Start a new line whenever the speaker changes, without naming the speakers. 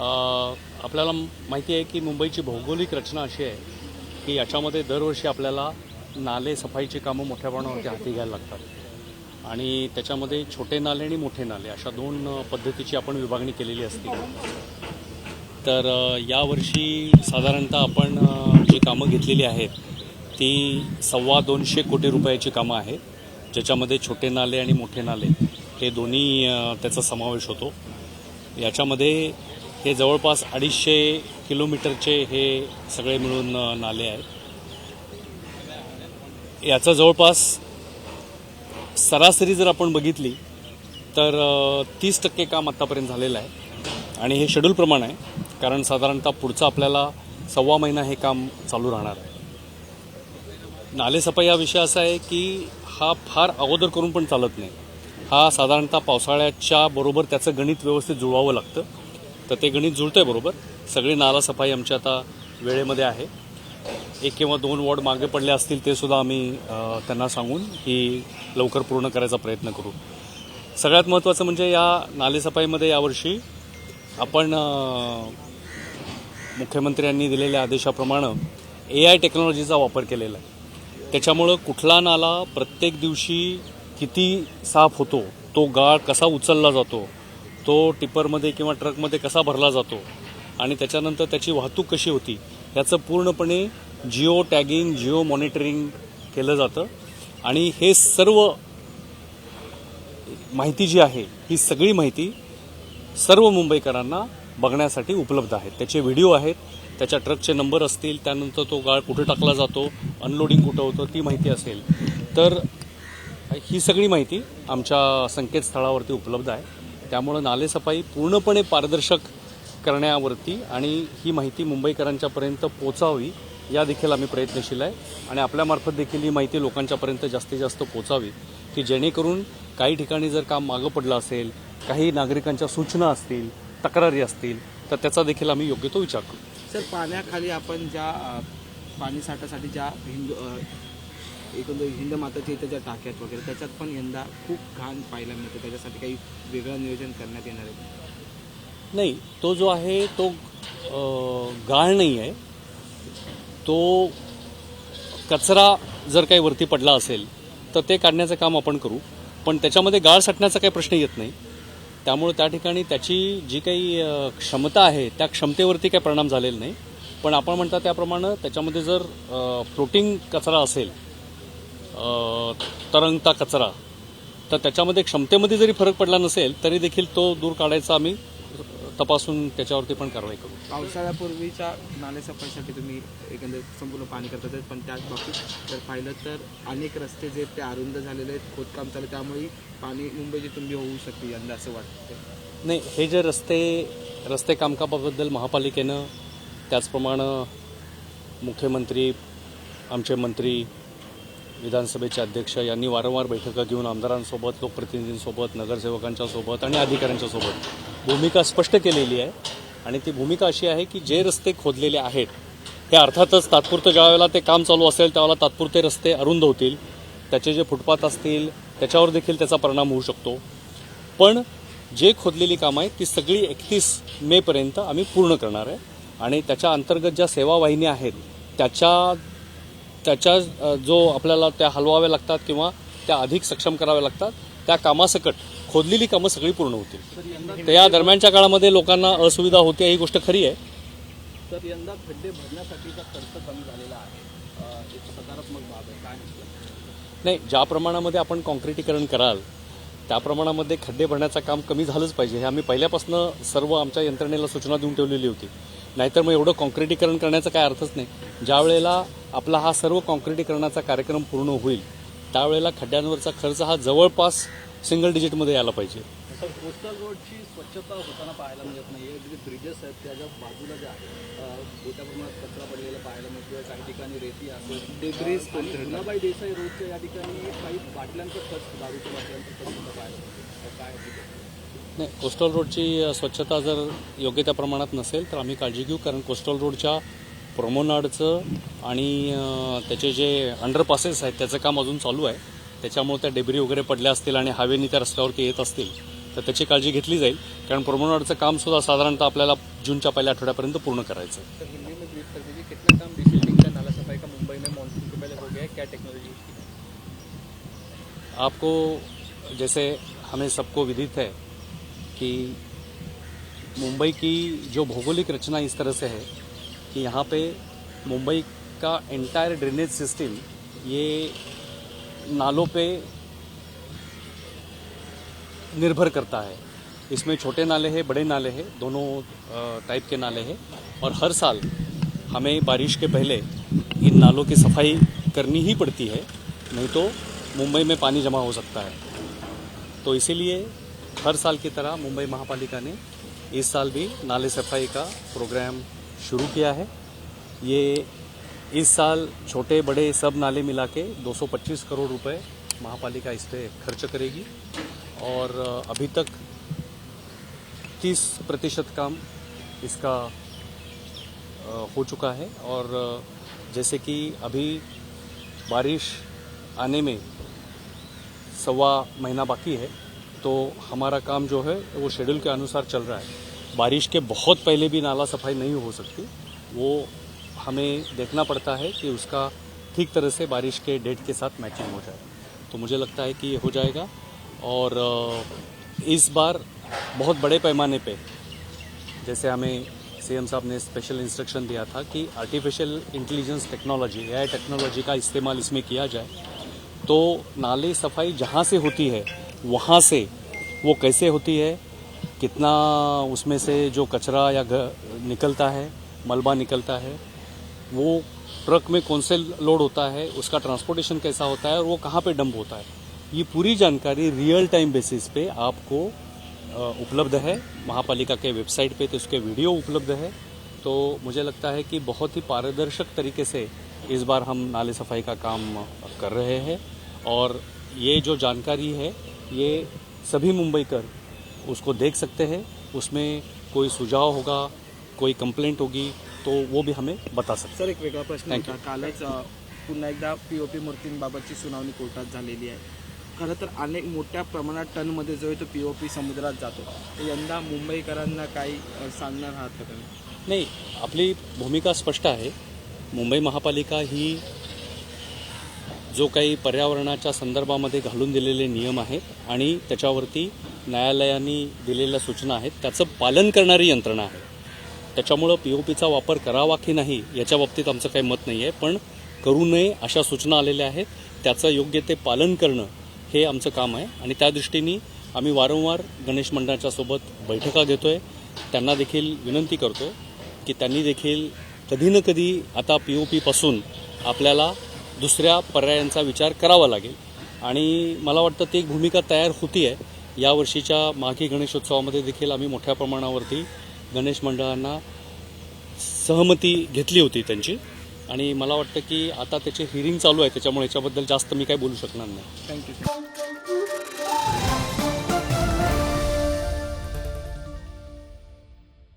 आपल्याला माहिती आहे की मुंबईची भौगोलिक रचना अशी आहे की याच्यामध्ये दरवर्षी आपल्याला नाले सफाईची कामं मोठ्या प्रमाणावरती हाती घ्यायला लागतात. आणि त्याच्यामध्ये छोटे नाले आणि मोठे नाले अशा दोन पद्धतीची आपण विभागणी केलेली असते. तर यावर्षी साधारणतः आपण जी कामं घेतलेली आहेत ती सव्वा दोनशे कोटी रुपयाची कामं आहेत ज्याच्यामध्ये छोटे नाले आणि मोठे नाले हे दोन्ही त्याचा समावेश होतो. याच्यामध्ये हे जवळपास अडीचशे किलोमीटरचे हे सगळे मिळून नाले आहेत. याचं जवळपास सरासरी जर आपण बघितली तर तीस टक्के काम आत्तापर्यंत झालेलं आहे. आणि हे शेड्यूलप्रमाणे आहे कारण साधारणतः पुढचं आपल्याला सव्वा महिना हे काम चालू राहणार आहे. नालेसफाई हा विषय असा आहे की हा फार अगोदर करून पण चालत नाही. हा साधारणतः पावसाळ्याच्या बरोबर त्याचं गणित व्यवस्थित जुळवावं लागतं. तर ते गणित जुळतंय बरोबर. सगळी नालासफाई आमची आता वेळेमध्ये आहे. एक किंवा दोन वॉर्ड मागे पडले असतील ते सुद्धा आम्ही त्यांना सांगून ही लवकर पूर्ण करायचा प्रयत्न करू. सगळ्यात महत्त्वाचं म्हणजे या नालेसफाईमध्ये यावर्षी आपण मुख्यमंत्र्यांनी दिलेल्या आदेशाप्रमाणे ए आय टेक्नॉलॉजीचा वापर केलेला आहे. त्याच्यामुळं कुठला नाला प्रत्येक दिवशी किती साफ होतो तो गाळ कसा उचलला जातो तो टिपरमध्ये किंवा ट्रकमध्ये कसा भरला जातो आणि त्याच्यानंतर त्याची वाहतूक कशी होती याचं पूर्णपणे जिओ टॅगिंग जिओ मॉनिटरिंग केलं जातं. आणि हे सर्व माहिती जी आहे ही सगळी माहिती सर्व मुंबईकरांना बघण्यासाठी उपलब्ध आहेत त्याचे व्हिडिओ आहेत त्याच्या ट्रकचे नंबर असतील त्यानंतर तो गाळ कुठे टाकला जातो अनलोडिंग कुठं होतं ती माहिती असेल. तर ही सगळी माहिती आमच्या संकेतस्थळावरती उपलब्ध आहे. त्यामुळं नालेसफाई पूर्णपणे पारदर्शक करण्यावरती आणि ही माहिती मुंबईकरांच्यापर्यंत पोचावी या देखील आम्ही प्रयत्नशील आहे. आणि आपल्यामार्फत देखील ही माहिती लोकांच्यापर्यंत जास्तीत जास्त पोचावी की जेणेकरून काही ठिकाणी जर काम मागं पडलं असेल काही नागरिकांच्या सूचना असतील तक्रारी असतील तर त्याचा देखील आम्ही योग्य तो विचार करू.
सर पाण्याखाली आपण ज्या पाणी साठासाठी ज्या हिंदू एकंदर हिंद माताच्या इथं ज्या टाक्यात वगैरे त्याच्यात पण यंदा खूप घाण पाहायला मिळतं. त्याच्यासाठी काही वेगळं नियोजन करण्यात येणार आहे.
नाही तो जो आहे तो गाळ नाही आहे. तो कचरा जर काही वरती पडला असेल तर ते काढण्याचं काम आपण करू. पण त्याच्यामध्ये गाळ साठण्याचा काही प्रश्न येत नाही. त्यामुळे त्या ठिकाणी त्याची जी काही क्षमता आहे त्या क्षमतेवरती काही परिणाम झालेला नाही. पण आपण म्हणता त्याप्रमाणे त्याच्यामध्ये जर फ्लोटिंग कचरा असेल तरंगता कचरा. तर त्याच्यामध्ये क्षमतेमध्ये जरी फरक पडला नसेल तरी देखील तो दूर काढायचा आम्ही तपासून त्याच्यावरती पण कारवाई करू.
पावसाळ्यापूर्वीच्या नालेसफाईसाठी तुम्ही एकंदर संपूर्ण पाणी करतात पण त्याच बाबतीत जर पाहिलं तर अनेक रस्ते जे ते अरुंद झालेले आहेत खोदकाम चालू त्यामुळे पाणी मुंबईची तुंबी होऊ शकते यंदा असं वाटतं
नाही हे जे रस्ते रस्ते कामकामाबद्दल महापालिकेनं त्याचप्रमाणे मुख्यमंत्री आमचे मंत्री विधानसभेचे अध्यक्ष यांनी वारंवार बैठका घेऊन आमदारांसोबत लोकप्रतिनिधींसोबत नगरसेवकांच्या सोबत आणि अधिकाऱ्यांच्या सोबत भूमिका स्पष्ट केलेली आहे. आणि ती भूमिका अशी आहे की जे रस्ते खोदलेले आहेत हे अर्थातच तात्पुरतं ज्या वेळेला ते काम चालू असेल त्यावेळेला तात्पुरते रस्ते अरुंद होतील. त्याचे जे फुटपाथ असतील त्याच्यावर देखील त्याचा परिणाम होऊ शकतो. पण जे खोदलेली कामं आहेत ती सगळी एकतीस मेपर्यंत आम्ही पूर्ण करणार आहे. आणि त्याच्या अंतर्गत ज्या सेवावाहिन्या आहेत त्याच्या त्याच्या जो आपल्याला त्या हलवाव्या लागतात किंवा त्या अधिक सक्षम कराव्या लागतात त्या कामासकट खोदलेली कामं सगळी पूर्ण होतील. तर या दरम्यानच्या काळामध्ये लोकांना असुविधा होते ही गोष्ट खरी आहे.
तर यंदा खड्डे भरण्यासाठीचा खर्च कमी झालेला आहे? अ, एक सकारात्मक बाब आहे. काय म्हटलं
नाही ज्या प्रमाणामध्ये आपण कॉन्क्रिटीकरण कराल त्या प्रमाणामध्ये खड्डे भरण्याचं काम कमी झालंच पाहिजे. हे आम्ही पहिल्यापासून सर्व आमच्या यंत्रणेला सूचना देऊन ठेवलेली होती. नाहीतर मग एवढं कॉन्क्रिटीकरण करण्याचा काय अर्थच नाही. ज्या वेळेला आपला हा सर्व कॉन्क्रिटीकरणाचा कार्यक्रम पूर्ण होईल त्यावेळेला खड्ड्यांवरचा खर्च हा जवळपास सिंगल डिजिटमध्ये यायला पाहिजे.
कोस्टल रोडची स्वच्छता होताना पाहायला मिळत नाही. आहे जे ब्रिजेस आहेत त्याच्या बाजूला जे आहे अ, मोठ्या प्रमाणात कचरा पडलेला पाहायला मिळतोय काही ठिकाणी रेती असेल आणि पुनाबाई देसाई रोडच्या या ठिकाणी काही बाटल्यांचं खर्च दारूच्या बाटल्यांचं खर्च पाहायला मिळतो. काय?
नाही कोस्टल रोडची स्वच्छता जर योग्य त्या प्रमाणात नसेल तर आम्ही काळजी घेऊ कारण कोस्टल रोडच्या प्रोमोनाडचं आणि त्याचे जे अंडरपासेस आहेत त्याचं काम अजून चालू आहे. त्याच्यामुळे त्या डेबरी वगैरे पडल्या असतील आणि हवेनी त्या रस्त्यावरती येत असतील तर त्याची काळजी घेतली जाईल. कारण प्रमोनाडचं कामसुद्धा साधारणतः आपल्याला जूनच्या पहिल्या आठवड्यापर्यंत पूर्ण करायचं आपको जैसे हमें सबको विदित है कि मुंबई की जो भौगोलिक रचना इस तरह से है कि यहाँ पे मुंबई का एंटायर ड्रेनेज सिस्टम ये नालों पे निर्भर करता है। इसमें छोटे नाले हैं, बड़े नाले हैं, दोनों टाइप के नाले हैं। और हर साल हमें बारिश के पहले इन नालों की सफ़ाई करनी ही पड़ती है, नहीं तो मुंबई में पानी जमा हो सकता है। तो इसीलिए हर साल की तरह मुंबई महापालिका ने इस साल भी नाले सफ़ाई का प्रोग्राम शुरू किया है। ये इस साल छोटे बड़े सब नाले मिला के 225 करोड़ रुपए महापालिका इस पर खर्च करेगी और अभी तक 30 प्रतिशत काम इसका हो चुका है और जैसे कि अभी बारिश आने में सवा महीना बाकी है तो हमारा काम जो है वो शेड्यूल के अनुसार चल रहा है। बारिश के बहुत पहले भी नाला सफ़ाई नहीं हो सकती, वो हमें देखना पड़ता है कि उसका ठीक तरह से बारिश के डेट के साथ मैचिंग हो जाए। तो मुझे लगता है कि ये हो जाएगा। और इस बार बहुत बड़े पैमाने पे, जैसे हमें सीएम साहब ने स्पेशल इंस्ट्रक्शन दिया था कि artificial intelligence technology AI technology का इस्तेमाल इसमें किया जाए। तो नाले सफ़ाई जहाँ से होती है, वहाँ से वो कैसे होती है कितना उसमें से जो कचरा या निकलता है, मलबा निकलता है, वो ट्रक में कौन से लोड होता है, उसका ट्रांसपोर्टेशन कैसा होता है और वो कहाँ पे डंप होता है? ये पूरी जानकारी रियल टाइम बेसिस पे आपको उपलब्ध है। महापालिका के वेबसाइट पे तो उसके वीडियो उपलब्ध है। तो मुझे लगता है कि बहुत ही पारदर्शक तरीके से इस बार हम नाले सफ़ाई का काम कर रहे हैं। और ये जो जानकारी है, ये सभी मुंबईकर उसको देख सकते हैं उसमें कोई सुझाव होगा कोई कंप्लेंट होगी तो वो भी हमें बता सकते हैं।
सर एक वेगळा प्रश्न होता. कालच पुन्हा एकदा पी ओ पी मूर्तींबाबतची सुनावणी कोर्टात झालेली आहे. खरं तर अनेक मोठ्या प्रमाणात टनमध्ये जो आहे तो पी ओ पी समुद्रात जातो. तर यंदा मुंबईकरांना काही सांगणार आहात का
नाही आपली भूमिका स्पष्ट आहे. मुंबई महापालिका ही जो काही पर्यावरणाच्या संदर्भामध्ये घालून दिलेले नियम आहेत आणि त्याच्यावरती न्यायालयाने दिलेल्या सूचना आहेत त्याचं पालन करणारी यंत्रणा आहे. त्याच्यामुळं पी ओ पीचा वापर करावा की नाही याच्या बाबतीत आमचं काही मत नाही आहे पण करू नये अशा सूचना आलेल्या आहेत. त्याचं योग्य ते पालन करणं हे आमचं काम आहे आणि त्या दृष्टीने आम्ही वारंवार गणेश मंडळाच्या सोबत बैठका घेतोय. त्यांना देखील विनंती करतो की त्यांनी देखील कधी न कधी आता पी ओ पीपासून आपल्याला दुसऱ्या पर्यायांचा विचार करावा लागेल. आणि मला वाटतं ती एक भूमिका तयार होती आहे. यावर्षीच्या माघी गणेशोत्सवामध्ये देखील आम्ही मोठ्या प्रमाणावरती गणेश मंडळांना सहमती घेतली होती त्यांची. आणि मला वाटतं की आता त्याची हिअरिंग चालू आहे. त्याच्यामुळे याच्याबद्दल जास्त मी काही बोलू शकणार नाही.
थँक्यू